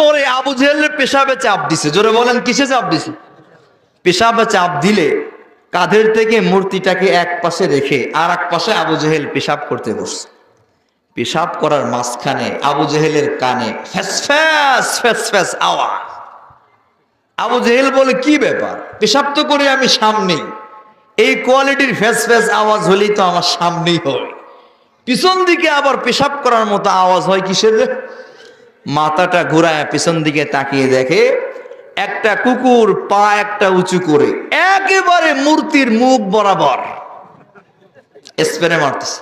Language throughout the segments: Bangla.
পরে আবু জেহেলের পেশাবে চাপ দিছে। জোরে বলেন, কিসে চাপ দিছে? পেশাবে চাপ দিলে কাঁধের থেকে মূর্তিটাকে এক পাশে রেখে আর এক পাশে আবু জেহেল পেশাব করতে বসছে। পেশাব করার মাঝখানে আবু জেহেলের কানে ফ্যাস ফ্যাস ফ্যাস ফ্যাস আওয়াজ। আবু জেহেল বলে, কি ব্যাপার? পেশাব তো করে আমি সামনেই। এই কোয়ালিটির ফ্যাস ফ্যাস আওয়াজ হলেই তো আমার সামনেই হয়। পিছন দিকে আবার পেশাব করার মতো আওয়াজ হয় কিসের? মাথাটা ঘুরায় পিছন দিকে তাকিয়ে দেখে, একটা কুকুর পা একটা উঁচু করে, একেবারে মূর্তির মুখ বরাবর। স্প্রে মারতেছে।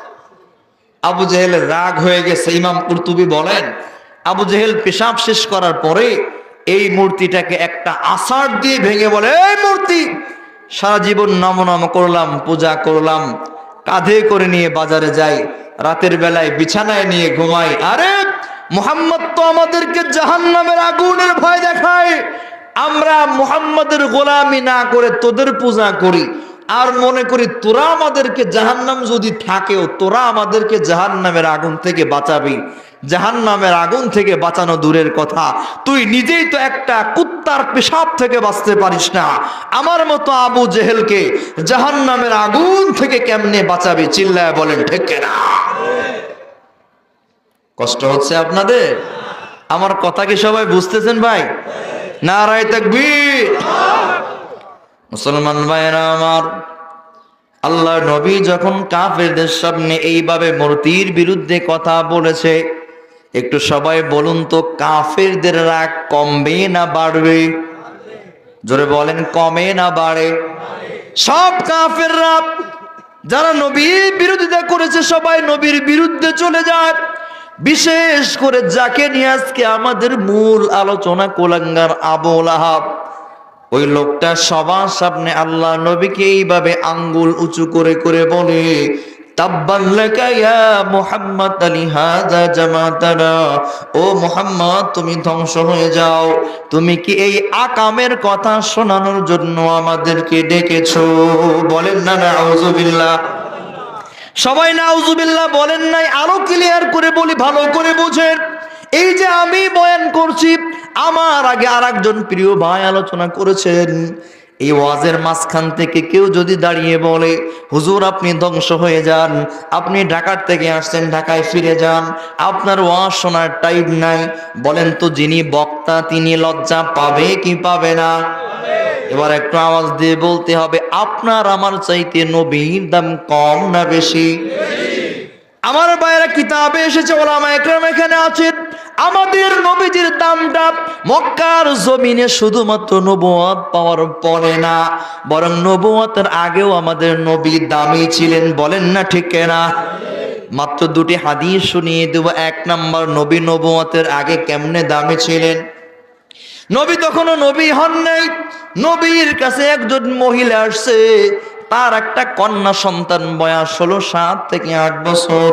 আবু জেহেলের রাগ হয়ে গেছে। ইমাম কুরতুবি বলেন, আবু জেহেল পেশাব শেষ করার পরে এই মূর্তিটাকে একটা আষাঢ় দিয়ে ভেঙে বলে, এই মূর্তি, সারা জীবন নম নম করলাম, পূজা করলাম, কাঁধে করে নিয়ে বাজারে যাই, রাতের বেলায় বিছানায় নিয়ে ঘুমাই। আরে মোহাম্মদ তো আমাদেরকে জাহান্নামের আগুনের ভয় দেখায়। আমরা মুহাম্মাদের গোলামি না করে তোদের পূজা করি। আর মনে করি তোরা আমাদেরকে জাহান্নাম যদি থাকেও, তোরা আমাদেরকে জাহান্নামের আগুন থেকে বাঁচাবি। জাহান্নামের আগুন থেকে বাঁচানো দূরের কথা। তুই নিজেই তো একটা কুত্তার পেশাব থেকে বাঁচতে পারিস না। আমার মতো আবু জেহেলকে জাহান্নামের আগুন থেকে কেমনে বাঁচাবি, চিল্লায় বলেন ঠিক না। কষ্ট হচ্ছে আপনাদের? আমার কথা কি সবাই বুঝতেছেন ভাই? না নারায় তাকবীর। মুসলমান ভাইরা আমার আল্লাহ নবী যখন কাফেরদের সামনে এইভাবে মূর্তির বিরুদ্ধে কথা বলেছে, একটু সবাই বলুন তো, কাফেরদের রাগ কমবে না বাড়বে? জোরে বলেন, কমে না বাড়ে? সব কাফেররা, যারা নবীর বিরোধিতা করেছে, সবাই নবীর বিরুদ্ধে চলে যায়। বিশেষ করে যাকে নিয়ে আজকে আমাদের মূল আলোচনা কোলাঙ্গার আবুল আহাব ওই লোকটা সবার সামনে আল্লাহ নবীকে এইভাবে আঙ্গুল উঁচু করে করে বলে ও মুহাম্মদ, তুমি ধ্বংস হয়ে যাও। তুমি কি এই আকামের কথা শোনানোর জন্য আমাদেরকে ডেকেছো? বলেন, না না সবাই নাউজুবিল্লাহ বলেন নাই, আরও ক্লিয়ার করে বলি, ভালো করে বুঝেন। এই যে আমি বয়ান করছি, আমার আগে আর একজন প্রিয় ভাই আলোচনা করেছেন। এই ওয়াজের মাঝখান থেকে কেউ যদি দাঁড়িয়ে বলে, হুজুর, আপনি ধ্বংস হয়ে যান, আপনি ঢাকার থেকে আসছেন, ঢাকায় ফিরে যান, আপনার ওয়াজ শোনার টাইম নাই। বলেন তো, যিনি বক্তা, তিনি লজ্জা পাবে কি পাবে না? এবার একটু আওয়াজ দিয়ে বলতে হবে, আপনার আমার চাইতে নবীর দাম কম না বেশি? আমার বাইরে কিতাবে এসেছে, ওলামা একরাম এখানে আছেন। আমাদের নবীজির দামটা মক্কার জমিনে শুধুমাত্র নবুয়াত পাওয়ার পরে না, বরং নবুয়াতের আগেও আমাদের নবী দামি ছিলেন, বলেন না ঠিক না মাত্র দুটি হাদিস শুনিয়ে দেব, এক নাম্বার, নবী নবুয়াতের আগে কেমনে দামি ছিলেন? নবী তখনও নবী হন নাই নবীর কাছে একজন মহিলা আসছে, তার একটা কন্যা সন্তান, বয়স হলো সাত থেকে আট বছর।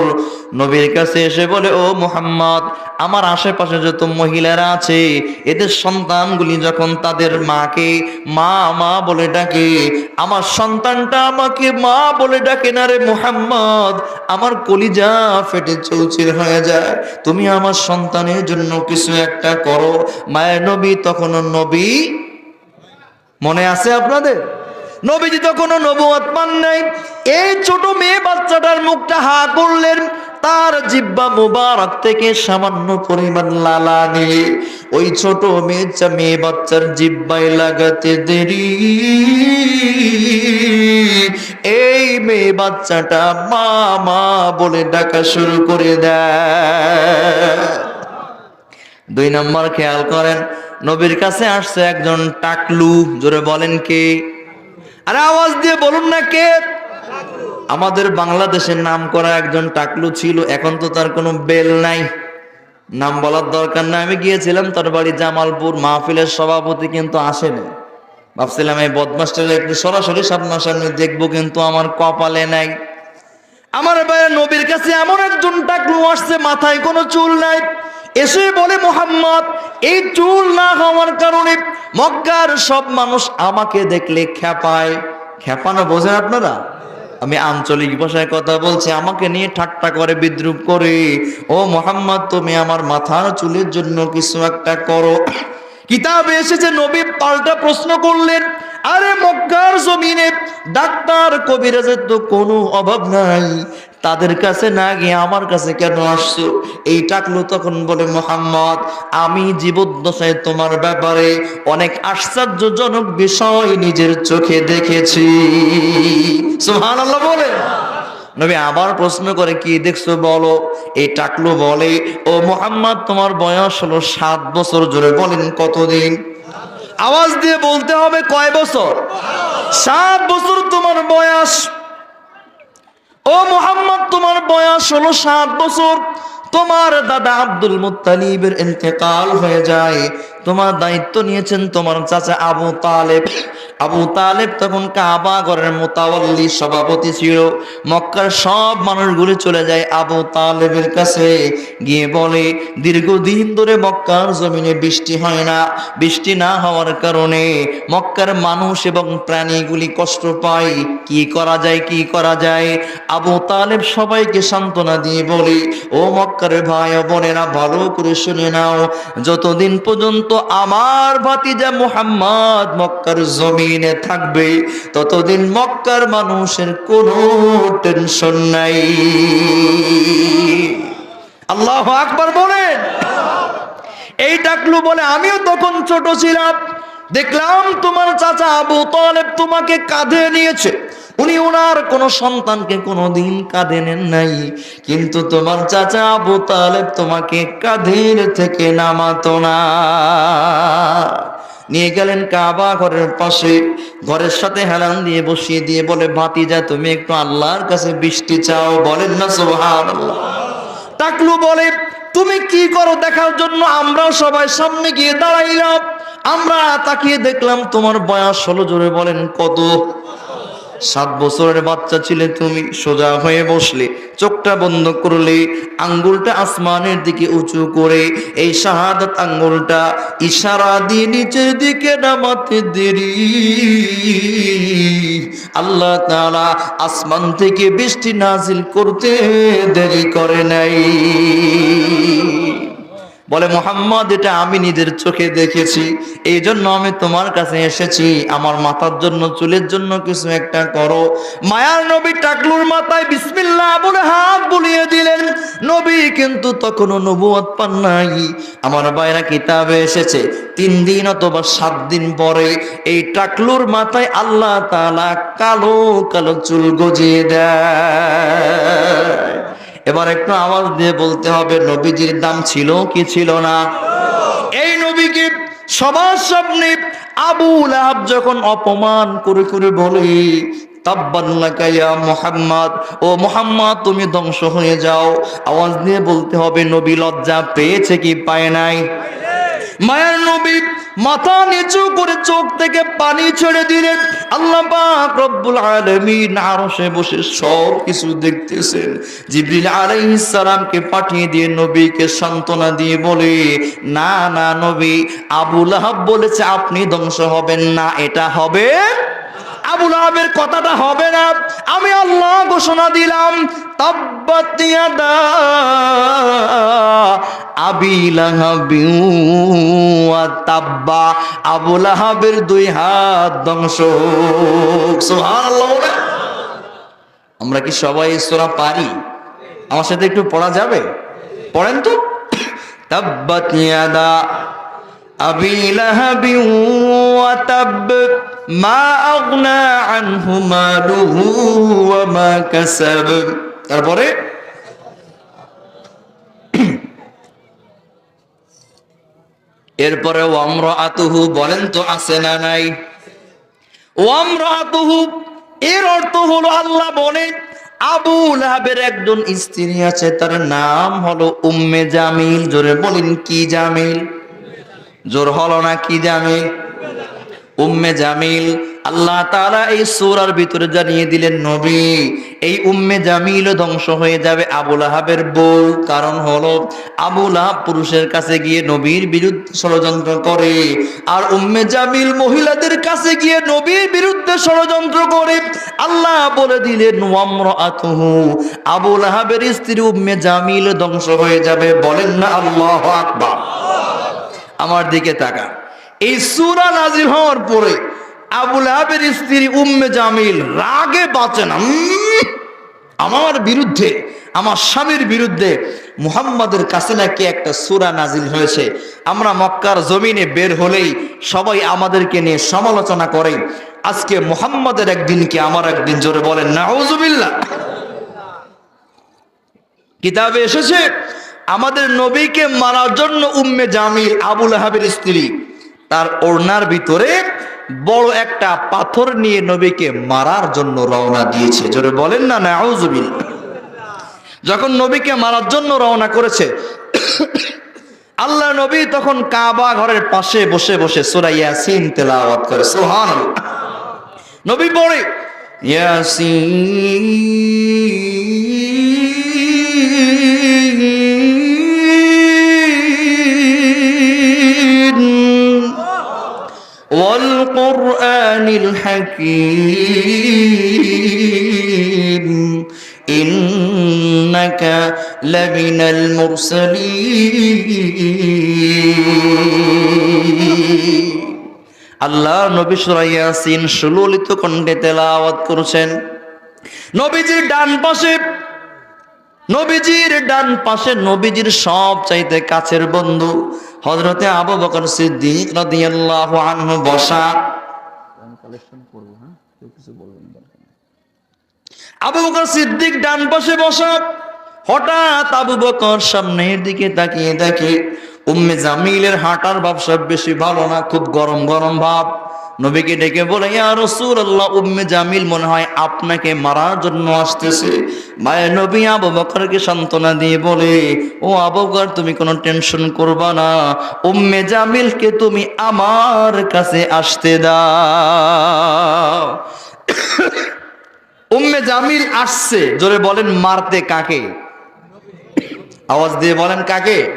নবীর কাছে এসে বলে, ও মোহাম্মদ, আমার আশেপাশে যত মহিলারা আছে, এদের সন্তানগুলি যখন তাদের মাকে মা মা বলে ডাকে, আমার সন্তানটা আমাকে মা বলে ডাকে না রে মুহাম্মদ, আমার কলিজা ফেটে চৌচির হয়ে যায়। তুমি আমার সন্তানের জন্য কিছু একটা করো। মায়ের নবী তখনও নবী মনে আছে আপনাদের? নবীজি তো কোনো নবুয়াত পান নাই। এই ছোট মেয়ে বাচ্চাটার মুখটা হা করলেন, তার জিব্বা মুবারক থেকে সামান্য পরিমাণ লালা ওই ছোট মেয়ে মেয়ে বাচ্চার জিব্বায় লাগাতে দেরি। এই মেয়ে বাচ্চাটা মা মা বলে ডাকা শুরু করে দেয়। দুই নম্বর খেয়াল করেন নবীর কাছে আসছে একজন টাকলু, জোরে বলেন কে? আরে আওয়াজ দিয়ে বলুন না কে? আমাদের বাংলাদেশের নাম করা একজন টাকলু ছিল, এখন তো তার কোনো বেল নাই। নাম বলার দরকার নাই। আমি গিয়েছিলাম তার বাড়ি জামালপুর, মাহফিলের সভাপতি কিন্তু আসেনি। ভাবছিলাম এই বদমাস্টার একটু সরাসরি সামনাসামনি দেখব, কিন্তু আমার কপালে নাই। আমার বাইরে নবীর কাছে এমন একজন টাকলু আসছে, মাথায় কোনো চুল নাই। এসে বলে, মোহাম্মদ, এই চুল না হওয়ার কারণে মক্কার সব মানুষ আমাকে দেখলে খেপায় খেপানো বোঝেন আপনারা? আমি আঞ্চলিক ভাষায় কথা বলছি, আমাকে নিয়ে ঠাট্টা করে, বিদ্রুপ করে। ও মোহাম্মদ, তুমি আমার মাথার চুলের জন্য কিছু একটা করো। কিতাবে এসেছে, নবী পাল্টা প্রশ্ন করলেন, আরে মক্কার জমিনে ডাক্তার কবিরাজের তো কোনো অভাব নাই। তাদের কাছে না গিয়ে আমার কাছে কেন আসছো? এই টাকলু তখন বলে, মোহাম্মদ, আমি জীবদ্দশায় তোমার ব্যাপারে অনেক আশ্চর্যজনক বিষয় নিজের চোখে দেখেছি। বলে। নবী আবার প্রশ্ন করে, কি দেখছ বলো? এই টাকলু বলে, ও মোহাম্মদ, তোমার বয়স হলো সাত বছর। জোরে বলেন, কতদিন? আওয়াজ দিয়ে বলতে হবে, কয় বছর? সাত বছর তোমার বয়স। ও মোহাম্মদ, তোমার বয়স হলো সাত বছর। তোমার দাদা আব্দুল মুতালিবের ইন্তেকাল হয়ে যায়। তোমার দায়িত্ব নিয়েছেন তোমার চাচা আবু তালেব। আবু তালেব তখন কাবা ঘরের মোতাবল্লি সভাপতি ছিল। মক্কার সব মানুষগুলি চলে যায় আবু তালেবের কাছে। গিয়ে বলে, দীর্ঘদিন ধরে মক্কার জমিনে বৃষ্টি হয় না। বৃষ্টি না হওয়ার কারণে মক্কার মানুষ এবং প্রাণীগুলি কষ্ট পায়। কি করা যায়, কি করা যায়? আবু তালেব সবাইকে সান্ত্বনা দিয়ে বলে, ও মক্কার ভাই বোনেরা, ভালো করে শুনে নাও। যতদিন পর্যন্ত আমার ভাতিজা মুহাম্মদ মক্কার জমিনে থাকবে। ততদিন মক্কার মানুষের কোনো টেনশন নাই। আল্লাহ আকবার বলেন। এই ডাকলু বলে, আমিও তখন ছোট ছিলাম। দেখলাম তোমার চাচা আবু তোমাকে কাঁধে নিয়েছে। উনি ওনার কোনো সন্তানকে কোনোদিন কাঁধে নেন নাই। কিন্তু তোমার চাচা আবু তালেব তোমাকে কাঁধের থেকে নামাতো না। নিয়ে গেলেন কাবা ঘরের পাশে। ঘরের সাথে হেলান দিয়ে বসিয়ে দিয়ে বলে, ভাতিজা, তুমি একটু আল্লাহর কাছে বৃষ্টি চাও। বলেন না, সুবহানাল্লাহ। টাকলু বলে, তুমি কি করো দেখার জন্য? আমরাও সবাই সামনে গিয়ে দাঁড়াইলাম। আমরা তাকিয়ে দেখলাম তোমার বয়স হলো। জোরে বলেন, কত? সাত বছরের বাচ্চা ছিলে তুমি, সোজা হয়ে বসলে, চোখটা বন্ধ করলে, আঙ্গুলটা আসমানের দিকে উঁচু করে, এই শাহাদাত আঙ্গুলটা ইশারা দিয়ে নিচের দিকে নামাতে দেরি। আল্লাহ তাআলা আসমান থেকে বৃষ্টি নাজিল করতে দেরি করে নাই। বলে, মোহাম্মদ, এটা আমি নিজের চোখে দেখেছি। এই জন্য আমি তোমার কাছে এসেছি। আমার মাথার জন্য, চুলের জন্য কিছু একটা করো। মায়ার নবী টাকলুর মাথায় বিসমিল্লাহ বলে হাত বুলিয়ে দিলেন। নবী কিন্তু তখনও নবুয়ত পান নাই। আমার বাইরা কিতাবে এসেছে, তিন দিন অথবা সাত দিন পরে এই টাকলুর মাথায় আল্লাহ তালা কালো কালো চুল গজিয়ে দেয়। এবার একটু আওয়াজ দিয়ে বলতে হবে, নবীজির দাম ছিল কি ছিল না? এই নবীকে সবার সামনে আবু লাহাব যখন অপমান করে করে বলে মোহাম্মদ, ও মোহাম্মদ, তুমি ধ্বংস হয়ে যাও। আওয়াজ বলতে হবে, নবী লজ্জা পেয়েছে কি পায় নাই? মায়ের নবী মাথা নিচু করে চোখ থেকে পানি ছেড়ে দিলেন। আল্লাহ বসে সব কিছু দেখতেছেন। পাঠিয়ে দিয়ে নবীকে সান্ত্বনা দিয়ে বলে, না না, নবী বলেছে আপনি ধ্বংস হবেন না, এটা হবে আবুল আহাবের কথাটা হবে না। আমি আল্লাহ ঘোষণা দিলাম তাব্বা। দুই আমরা কি সবাই সূরা পারি? আমার সাথে একটু পড়া যাবে? পড়েন তো। তাব্বাত ইয়াদা أبي لهب وتب ما أغنى عنه ماله وما كسب তারপরে এরপরে ওয়ামরা আতুহু বলেন তো আছে না নাই ওয়ামরা আতুহু এর অর্থ হলো আল্লাহ বলেন আবু লাহাবের একজন স্ত্রী আছে তার নাম হলো উম্মে জামিল জোরে বলেন কি জামিল জোর হলো না কি জামিল উম্মে জামিল, আল্লাহ তারা এই সূরার ভিতরে জানিয়ে দিলেন, নবী, এই উম্মে জামিল ধ্বংস হয়ে যাবে আবুল আহাবের বউ। কারণ হলো আবুল আহাব পুরুষের কাছে গিয়ে নবীর বিরুদ্ধে ষড়যন্ত্র করে, আর উম্মে জামিল মহিলাদের কাছে গিয়ে নবীর বিরুদ্ধে ষড়যন্ত্র করে। আল্লাহ বলে দিলেন আবুল আহাবের স্ত্রী উম্মে জামিল ধ্বংস হয়ে যাবে। বলেন না আল্লাহ আকবার। আমার দিকে তাকা। এই সুরা নাজিল হওয়ার পরে আবুল আহাবের স্ত্রী উম্মে জামিল রাগে বাঁচে না। আমার বিরুদ্ধে, আমার স্বামীর বিরুদ্ধে মুহাম্মাদের কাছে নাকি একটা সুরা নাজিল হয়েছে। আমরা মক্কার জমিনে বের হলেই সবাই আমাদেরকে নিয়ে সমালোচনা করে। আজকে মুহাম্মাদের একদিনকে আমার একদিন? জোরে বলেন, নাউজুবিল্লাহ। কিতাবে এসেছে আমাদের নবীকে মারার জন্য উম্মে জামিল আবুল আহাবের স্ত্রী। তার ওড়নার ভিতরে বড় একটা পাথর নিয়ে নবীকে মারার জন্য রওনা দিয়েছে। জোরে বলেন না নাউজুবিল্লাহ যখন নবীকে মারার জন্য রওনা করেছে আল্লাহ নবী তখন কাবা ঘরের পাশে বসে বসে সূরা ইয়াসিন তেলাওয়াত করে। সুবহানাল্লাহ। নবী পড়ে, ইয়াসিন والقرآن الحكيم إنك لمن المرسلين আল্লাহ নবী সূরা ইয়াসিন সুললিত কণ্ঠে তেলাওয়াত করেছেন নবীজির ডান পাশে নবীজির ডান পাশে নবীজির সব চাইতে কাছের বন্ধু হজরতে আবু বকর সিদ্দিক রাদিয়াল্লাহু আনহু বসা। আবু বকর সিদ্দিক ডান পাশে বসা। হঠাৎ আবু বকর সামনের দিকে তাকিয়ে দেখে উম্মে জামিলের হাঁটার ভাব সব বেশি ভালো না খুব গরম গরম ভাব। নবীকে ডেকে বলে, ইয়া রাসূলুল্লাহ, উম্মে জামিল মনে হয় আপনাকে মারার জন্য আসতেছে। মায়ের নবী আবু বকরকে সান্ত্বনা দিয়ে বলে, ও আবু বকর, তুমি কোনো টেনশন করবা না। উম্মে জামিলকে তুমি আমার কাছে আসতে দাও। উম্মে জামিল আসছে। জোরে বলেন, মারতে কাকে? আওয়াজ দিয়ে বলেন, কাকে?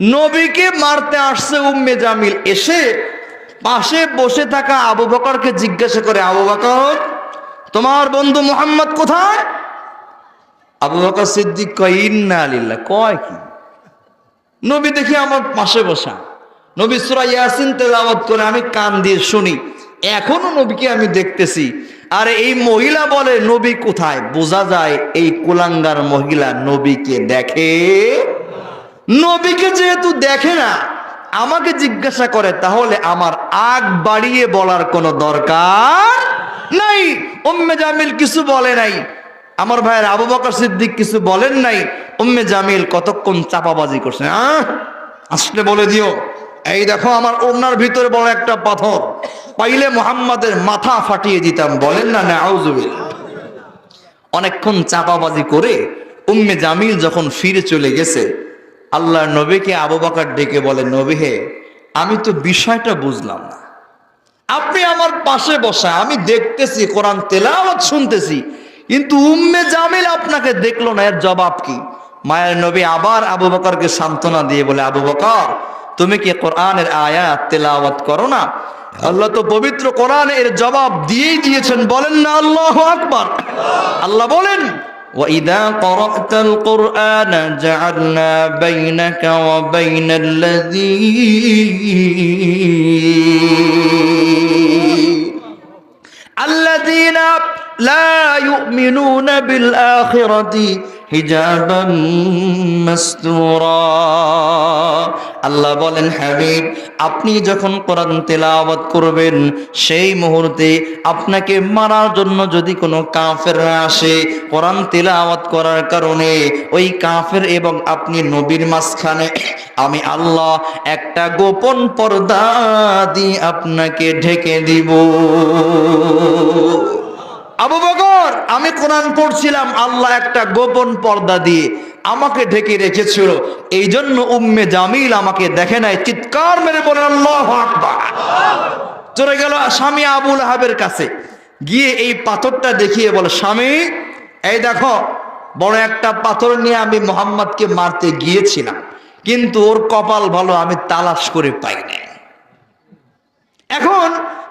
নবীকে মারতে আসছে উম্মে জামিল। এসে পাশে বসে থাকা আবু বকরকে জিজ্ঞাসা করে, আবু বকর, তোমার বন্ধু মোহাম্মদ কোথায়? আবু বকর সিদ্দিক কয়, ইন্না আলিল্লাহ কয় কি? নবী দেখি আমার পাশে বসা। নবী সুরা ইয়াসিন তেলাওয়াত করে আমি কান দিয়ে শুনি। এখনও নবীকে আমি দেখতেছি। আর এই মহিলা বলে, নবী কোথায়? বোঝা যায় এই কুলাঙ্গার মহিলা নবীকে দেখে। নবীকে যেহেতু দেখে না আমাকে জিজ্ঞাসা করে, তাহলে আমার আগ বাড়িয়ে বলার কোনো দরকার নাই। উম্মে জামিল কিছু বলে নাই। আমার ভাইয়ের আবু বকর সিদ্দিক কিছু বলেন নাই। উম্মে জামিল কতক্ষণ চাপাবাজি করছে আসলে বলে দিও, এই দেখো আমার ওড়নার ভিতরে বড় একটা পাথর। পাইলে মোহাম্মদের মাথা ফাটিয়ে দিতাম, বলেন না না আউজুবিল অনেকক্ষণ চাপাবাজি করে উম্মে জামিল যখন ফিরে চলে গেছে আল্লাহ নবীকে আবু বকর ডেকে বলে, নবী হে, আমি তো বিষয়টা বুঝলাম না। আপনি আমার পাশে বসা, আমি দেখতেছি, কোরআন তেলাওয়াত শুনতেছি, কিন্তু উম্মে জামিল আপনাকে দেখল না, এর জবাব কি? মায়ের নবী আবার আবু বকরকে সান্ত্বনা দিয়ে বলে, আবু বকর, তুমি কি কোরআনের আয়াত তেলাওয়াত করো না? আল্লাহ তো পবিত্র কোরআন এর জবাব দিয়েই দিয়েছেন, বলেন না, আল্লাহ আকবার। আল্লাহ বলেন وإذا قرأت القرآن جعلنا بينك وبين الذين الذين لا يؤمنون بالآخرة হিজাবা আল্লাহ বলেন, হাবিব, আপনি যখন কোরআন তেলাওয়াত করবেন, সেই মুহূর্তে আপনাকে মারার জন্য যদি কোনো কাফের আসে কোরআন তেলাওয়াত করার কারণে, ওই কাফের এবং আপনি নবীর মাঝখানে, আমি আল্লাহ একটা গোপন পর্দা দিয়ে আপনাকে ঢেকে দিব। আবু বকর, আমি কোরআন পড়ছিলাম, আল্লাহ একটা গোপন পর্দা দিয়ে আমাকে ঢেকে রেখেছিল। এই জন্য উম্মে জামিল আমাকে দেখে নাই, চিৎকার মেরে বলেন আল্লাহ চলে গেল স্বামী আবুল হাবের কাছে। গিয়ে এই পাথরটা দেখিয়ে বলে, স্বামী, এই দেখো, বড় একটা পাথর নিয়ে আমি মোহাম্মদকে মারতে গিয়েছিলাম, কিন্তু ওর কপাল ভালো আমি তালাশ করে পাই নাই এখন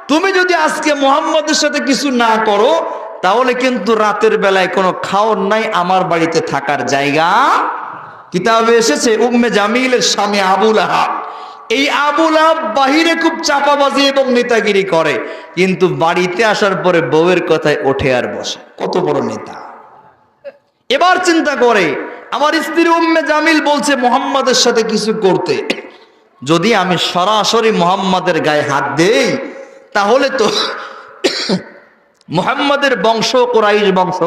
তুমি যদি আজকে মোহাম্মদের সাথে কিছু না করো, তাহলে কিন্তু রাতের বেলায় কোনো খাওয়ার নাই, আমার বাড়িতে থাকার জায়গা। কিতাবে এসেছে, উম্মে জামিলের স্বামী আবুল আহাব এই আবুল আহাব বাহিরে খুব চাপাবাজি এবং নেতাগিরি করে, কিন্তু বাড়িতে আসার পরে বউয়ের কথায় ওঠে আর বসে। কত বড় নেতা। এবার চিন্তা করে, আমার স্ত্রী উম্মে জামিল বলছে, মোহাম্মদের সাথে কিছু করতে। যদি আমি সরাসরি মোহাম্মদের গায়ে হাত দেই তাহলে তো মোহাম্মদের বংশ কোরাইশ বংশ,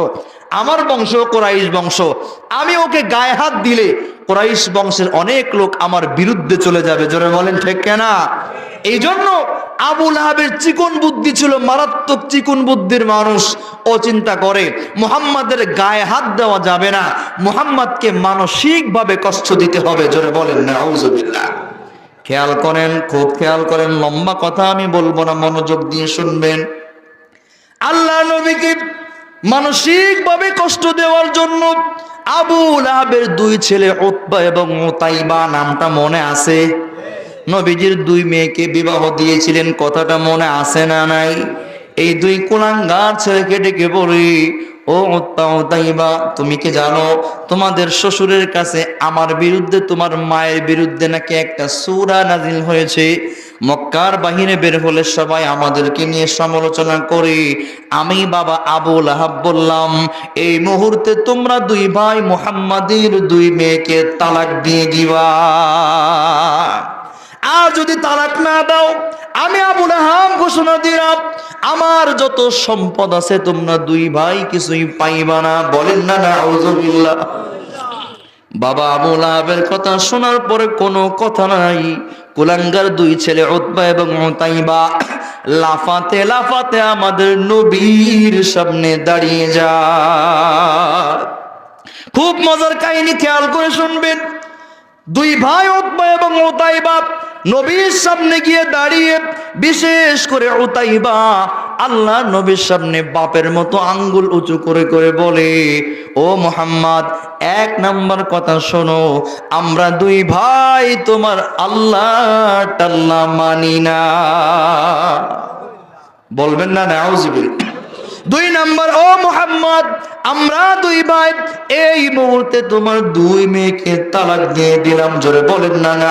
আমার বংশ কোরাইশ বংশ। আমি ওকে গায়ে হাত দিলে কোরাইশ বংশের অনেক লোক আমার বিরুদ্ধে চলে যাবে, জোরে বলেন ঠিক কেনা? এই জন্য আবুল আহাবের চিকন বুদ্ধি ছিল, মারাত্মক চিকন বুদ্ধির মানুষ, ও চিন্তা করে মুহাম্মাদের গায়ে হাত দেওয়া যাবে না। মুহাম্মাদকে মানসিকভাবে কষ্ট দিতে হবে, জোরে বলেন না খেয়াল করেন, খুব খেয়াল করেন, লম্বা কথা আমি বলব না, মনোযোগ দিয়ে শুনবেন। আল্লাহ নবীকে মানসিকভাবে কষ্ট দেওয়ার জন্য আবুল আহাবের দুই ছেলে উতবা এবং মুতাইবা নামটা মনে আছে? নবীজির দুই মেয়েকে বিবাহ দিয়েছিলেন, কথাটা মনে আছে না নাই? এই দুই কুলাঙ্গার ছেলেকে ডেকে বলি ও উতাইবা তুমি কি জানো, তোমাদের শ্বশুরের কাছে আমার বিরুদ্ধে, তোমার মায়ের বিরুদ্ধে নাকি একটা সুরা নাজিল হয়েছে। মক্কার বাহিরে বের হলে সবাই আমাদেরকে নিয়ে সমালোচনা করে। আমি বাবা আবুল আহাব বললাম, এই মুহূর্তে তোমরা দুই ভাই মোহাম্মদের দুই মেয়েকে তালাক দিয়ে দিবা। আর যদি তালাক না দাও, আমি আবুল হাম ঘোষণা দিলাম, আমার যত সম্পদ আছে তোমরা দুই ভাই কিছুই পাইবা না। বলেন না না বাবা আবুল আহাবের কথা শোনার পরে কোনো কথা নাই। কুলাঙ্গার দুই ছেলে উতবা এবং মুতাইবা লাফাতে লাফাতে আমাদের নবীর সামনে দাঁড়িয়ে যা খুব মজার কাহিনী খেয়াল করে শুনবেন। দুই ভাই উতবা এবং উতাইবা নবীর সামনে গিয়ে দাঁড়িয়ে বিশেষ করে উতাইবা আল্লাহ নবীর সামনে বাপের মতো আঙ্গুল উঁচু করে করে বলে, ও মোহাম্মদ, এক নাম্বার কথা শোনো, আমরা দুই ভাই তোমার আল্লাহ টাল্লা মানি না। বলবেন না নাউজিবিল দুই নাম্বার, ও মোহাম্মদ আমরা দুই ভাই, এই মুহূর্তে তোমার দুই মেয়েকে তালাক দিয়ে দিলাম। জোরে বলেন না না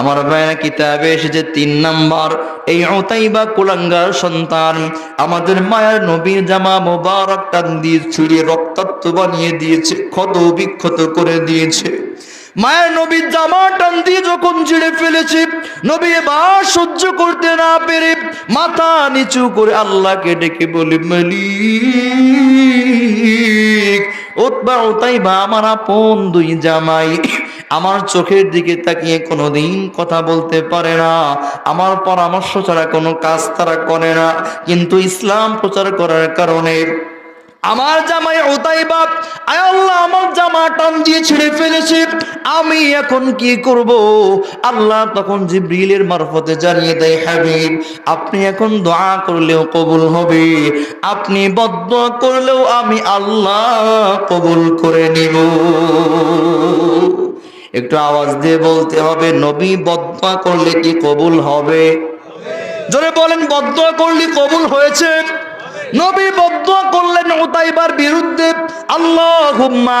আমার ভাইয়া কিতাবে এসেছে তিন নাম্বার। এই ওতাইবা কুলাঙ্গার সন্তান আমাদের মায়ের নবীর জামা মোবারক টান দিয়ে ছুড়িয়ে রক্তাক্ত বানিয়ে দিয়েছে ক্ষত বিক্ষত করে দিয়েছে। মায়ের নবীর জামা টান দিয়ে যখন ছিঁড়ে ফেলেছে, নবী এবার সহ্য করতে না পেরে মাথা নিচু করে আল্লাহকে ডেকে বলে, মালিক ওতবা ওতাই বা আমার আপন দুই জামাই, আমার চোখের দিকে তাকিয়ে কোনোদিন কথা বলতে পারে না, আমার পরামর্শ ছাড়া কোনো কাজ তারা করে না, কিন্তু ইসলাম প্রচার করার কারণে আমার জামাই ওতাই বাপ আয় আল্লাহ আমার জামা টান দিয়ে ছেড়ে ফেলেছে, আমি এখন কি করব? আল্লাহ তখন জিব্রিলের মারফতে জানিয়ে দেয়, হাবিব, আপনি এখন দোয়া করলেও কবুল হবে, আপনি বদ্ধ করলেও আমি আল্লাহ কবুল করে নিব। একটু আওয়াজ দিয়ে বলতে হবে, নবী বদ্ধ করলে কি কবুল হবে? জোরে বলেন বদ্ধ করলে কবুল হয়েছে? নবী বদ্ধ করলেন উতাইবার বিরুদ্ধে, আল্লাহুম্মা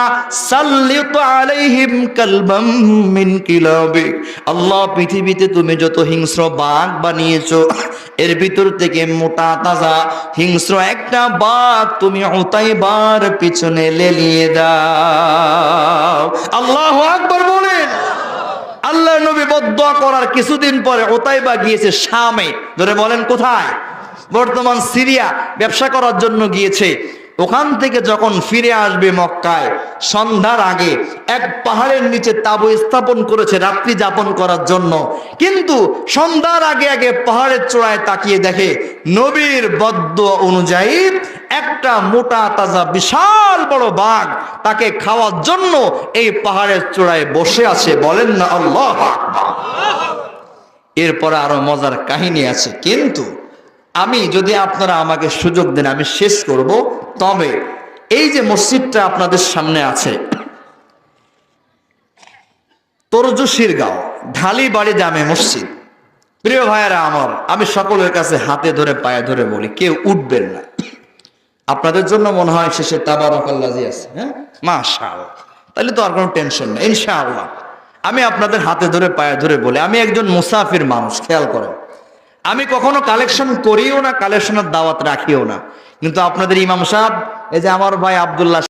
সাল্লিত আলাইহিম কালবাম মিন কিলাবি। আল্লাহ, পৃথিবীতে তুমি যত হিংস্র বাঘ বানিয়েছো, এর ভিতর থেকে মোটা তাজা হিংস্র একটা বাঘ তুমি উতাইবার পিছনে লেলিয়ে দাও। আল্লাহু আকবার বলেন। আল্লাহ নবী বদ্ধ করার কিছুদিন পরে ওতাইবা গিয়েছে শামে। ধরে বলেন কোথায়? বর্তমান সিরিয়া ব্যবসা করার জন্য গিয়েছে। ওখান থেকে যখন ফিরে আসবে মক্কায়, সন্ধ্যার আগে এক পাহাড়ের নিচে তাবু স্থাপন করেছে রাত্রি যাপন করার জন্য। কিন্তু সন্ধ্যার আগে আগে পাহাড়ের চূড়ায় তাকিয়ে দেখে নবীর বদ্ধ অনুযায়ী একটা মোটা তাজা বিশাল বড় বাঘ তাকে খাওয়ার জন্য এই পাহাড়ের চূড়ায় বসে আছে। বলেন না, আল্লাহ এরপরে আরও মজার কাহিনী আছে। কিন্তু আমি যদি আপনারা আমাকে সুযোগ দেন, আমি শেষ করব। তবে এই যে মসজিদটা আপনাদের সামনে আছে, তরজু শিরগাঁও ঢালি বাড়ি জামে মসজিদ। প্রিয় ভাইয়েরা আমার, আমি সকলের কাছে হাতে ধরে, পায়ে ধরে বলি, কেউ উঠবেন না। আপনাদের জন্য মনে হয় শেষে তাবারকাল্লাজি আছে হ্যাঁ? মাশাআল্লাহ। তাহলে তো আর কোনো টেনশন নেই, ইনশাআল্লাহ। আমি আপনাদের হাতে ধরে, পায়ে ধরে বলি, আমি একজন মুসাফির মানুষ, খেয়াল করেন। আমি কখনো কালেকশন করিও না কালেকশনের দাওয়াত রাখিও না। কিন্তু আপনাদের ইমাম সাহেব, এই যে আমার ভাই আব্দুল্লাহ